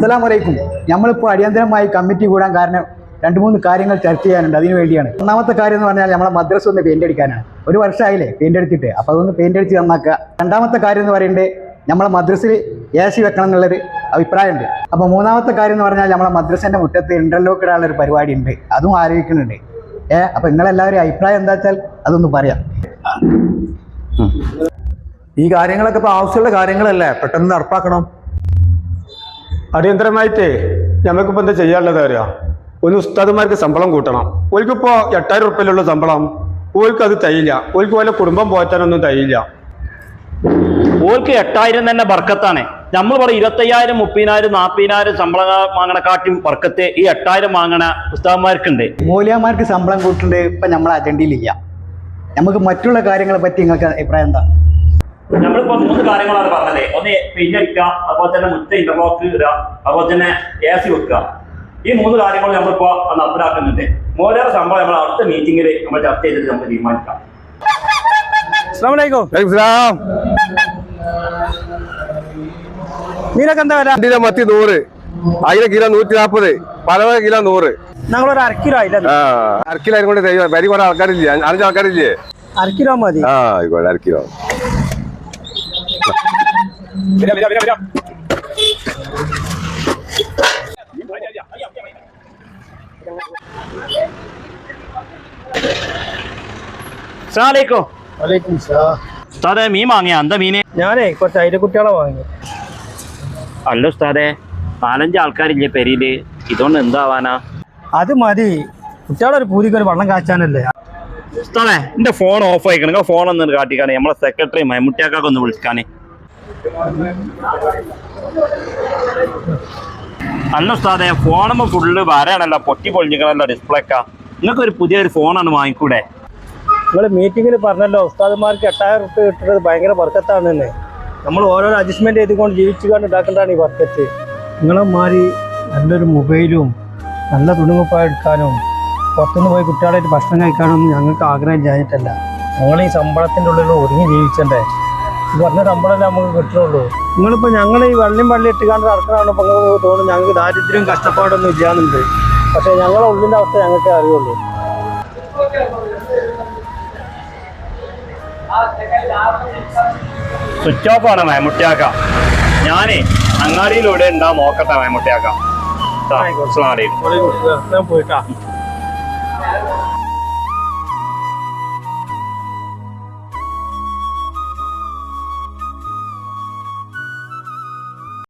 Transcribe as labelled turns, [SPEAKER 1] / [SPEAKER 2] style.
[SPEAKER 1] അസ്സലാമു വലൈക്കും നമ്മളിപ്പോൾ അടിയന്തരമായി കമ്മിറ്റി കൂടാൻ കാരണം രണ്ട് മൂന്ന് കാര്യങ്ങൾ ചർച്ച ചെയ്യാനുണ്ട്. അതിന് വേണ്ടിയാണ്. ഒന്നാമത്തെ കാര്യം എന്ന് പറഞ്ഞാൽ നമ്മളെ മദ്രസ ഒന്ന് പെയിന്റ് അടിക്കാനാണ്. ഒരു വർഷമായില്ലേ പെയിന്റ് അടിച്ചിട്ട് അപ്പോൾ അതൊന്ന് പെയിന്റ് അടിച്ച് നന്നാക്കുക. രണ്ടാമത്തെ കാര്യം എന്ന് പറയുന്നത് നമ്മളെ മദ്രസിൽ എ സി വെക്കണം എന്നുള്ളൊരു അഭിപ്രായമുണ്ട്. അപ്പോൾ മൂന്നാമത്തെ കാര്യം എന്ന് പറഞ്ഞാൽ നമ്മളെ മദ്രസേന്റെ മുറ്റത്ത് ഇന്റർലോക്ക് ഇടാനുള്ളൊരു പരിപാടി ഉണ്ട്. അതും ആലോചിക്കുന്നുണ്ട്. ഏ അപ്പോൾ നിങ്ങളെല്ലാവരും അഭിപ്രായം എന്താ വെച്ചാൽ അതൊന്ന് പറയാം.
[SPEAKER 2] ഈ കാര്യങ്ങളൊക്കെ ഇപ്പോൾ ആവശ്യമുള്ള കാര്യങ്ങളല്ലേ? പെട്ടെന്ന് നടപ്പാക്കണം.
[SPEAKER 3] അടിയന്തരമായിട്ടേ ഞമ്മക്കിപ്പോ എന്താ ചെയ്യാനുള്ളത് അറിയാം ഒന്ന് ഉസ്താദുമാർക്ക് ശമ്പളം കൂട്ടണം. ഓൽക്കിപ്പോ എട്ടായിരം ഉറുപ്പ്യലുള്ള ശമ്പളം. ഓൽക്ക് അത് തയ്യില്ല. ഓൽക്ക് പോലെ കുടുംബം പോറ്റാനൊന്നും തയ്യില്ല.
[SPEAKER 4] ഓൽക്ക് എട്ടായിരം തന്നെ ബർക്കത്താണ് നമ്മൾ പറയും ഇരുപത്തയ്യായിരം മുപ്പതിനായിരം നാൽപ്പതിനായിരം ശമ്പളം വാങ്ങണക്കാട്ടും വർക്കത്തെ ഈ എട്ടായിരം വാങ്ങണ ഉസ്താദന്മാർക്കുണ്ട്
[SPEAKER 1] മൂല്യന്മാർക്ക് ശമ്പളം കൂട്ടുന്നത് ഇപ്പൊ നമ്മളെ അജണ്ടയിലില്ല നമുക്ക് മറ്റുള്ള കാര്യങ്ങളെ പറ്റി നിങ്ങൾക്ക് അഭിപ്രായം എന്താ?
[SPEAKER 4] നമ്മളിപ്പോ കാര്യങ്ങളാണ് പറഞ്ഞത്. ഒന്ന് പെയിന്റ് അടിക്കുക അതുപോലെ തന്നെ മുറ്റ ഇന്റർലോക്ക് ഇടുക അതുപോലെ തന്നെ എ സി വെക്കുക. ഈ മൂന്ന് കാര്യങ്ങൾ നമ്മളിപ്പോ നടപ്പിലാക്കുന്നുണ്ട്. മോലേറെ ശമ്പളം നമ്മൾ അടുത്ത മീറ്റിംഗിൽ നമ്മൾ ചർച്ച ചെയ്തിട്ട് നമുക്ക് തീരുമാനിക്കാം.
[SPEAKER 5] മീനൊക്കെ എന്താ വില?
[SPEAKER 3] രണ്ടിലെ മത്തി നൂറ്. അയില കിലോ നൂറ്റി നാൽപ്പത് പലവക കിലോ നൂറ്.
[SPEAKER 5] ഞങ്ങളൊരു ആയില്ല
[SPEAKER 3] അരക്കിലോ വരി കുറെ ആൾക്കാരില്ലേ? അഞ്ച് ആൾക്കാരില്ലേ?
[SPEAKER 5] അര കിലോ മതി.
[SPEAKER 3] ആ ആയിക്കോട്ടെ അരക്കിലോ
[SPEAKER 4] അസ്സലാമലൈക്കും. ഉസ്താദെ മീൻ വാങ്ങിയ? എന്താ മീന്?
[SPEAKER 5] ഞാനേ കുറച്ച് അയിരക്കുട്ടികളെ വാങ്ങി.
[SPEAKER 4] അല്ല ഉസ്താദെ നാലഞ്ച് ആൾക്കാരില്ലേ പെരിയിൽ ഇതുകൊണ്ട് എന്താവാനാ?
[SPEAKER 5] അത് മതി. കുട്ടികളെ ഒരു പൂതിക്ക് ഒരു വെള്ളം കാച്ചാനല്ലേ.
[SPEAKER 4] ഉസ്താദെ. എന്റെ ഫോൺ ഓഫ് ആയിക്കണം നിങ്ങൾ ഫോൺ ഒന്ന് കാട്ടിക്കാണേ. നമ്മളെ സെക്രട്ടറി മമ്മൂട്ടിയാക്കൊക്കെ ഒന്ന് വിളിക്കാനേ അല്ല ഉസ്താദെ ഫോണുമ്പോ ഫുള്ള് വരാണല്ലോ പൊട്ടി പൊളിഞ്ഞിക്കണല്ലോ ഡിസ്പ്ലേ ഒക്കെ. നിങ്ങൾക്ക് ഒരു പുതിയൊരു ഫോണാണ് വാങ്ങിക്കൂടെ?
[SPEAKER 5] നിങ്ങൾ മീറ്റിംഗിൽ പറഞ്ഞല്ലോ ഉസ്താദന്മാർക്ക് എട്ടായിരം റുപ്യ കിട്ടുന്നത് ഭയങ്കര വർക്കത്താണ് തന്നെ നമ്മൾ ഓരോ അഡ്ജസ്റ്റ്മെന്റ് ചെയ്തുകൊണ്ട് ജീവിച്ചുകൊണ്ട് ഉണ്ടാക്കേണ്ടതാണ് ഈ വർക്കത്ത് നിങ്ങളെ മാറി നല്ലൊരു മൊബൈലും നല്ല തുണിമുപ്പായി എടുക്കാനും പുറത്തുനിന്ന് പോയി കുട്ടികളായിട്ട് ഭക്ഷണം കഴിക്കാനൊന്നും ഞങ്ങൾക്ക് ആഗ്രഹം ചെയ്യാനിട്ടല്ല ഞങ്ങൾ ഈ ശമ്പളത്തിന്റെ ഉള്ളിൽ ഒതുങ്ങി ജീവിച്ചണ്ടേ. പറഞ്ഞ ശമ്പളമല്ലേ നമുക്ക് കിട്ടുള്ളൂ. നിങ്ങളിപ്പോൾ ഞങ്ങൾ ഈ വള്ളിയും വള്ളി ഇട്ടുകാണ്ട് നടക്കണമെന്ന് ഇപ്പോൾ നിങ്ങൾക്ക് തോന്നുന്നു ഞങ്ങൾക്ക് ദാരിദ്ര്യം കഷ്ടപ്പാടൊന്നും ഇല്ലാന്നുണ്ട്. പക്ഷേ ഞങ്ങളെ ഉള്ളിന്റെ അവസ്ഥ ഞങ്ങൾക്കേ അറിയുള്ളൂ.
[SPEAKER 4] സ്വിച്ച് ഓഫ് ആണ് മേമുട്ടിയാക്ക. ഞാനേ അങ്ങാടിയിലൂടെ ഉണ്ടാ നോക്കട്ടെ മേമുട്ടിയാക്കാം.
[SPEAKER 5] ഞാൻ പോയിട്ടാ. Thank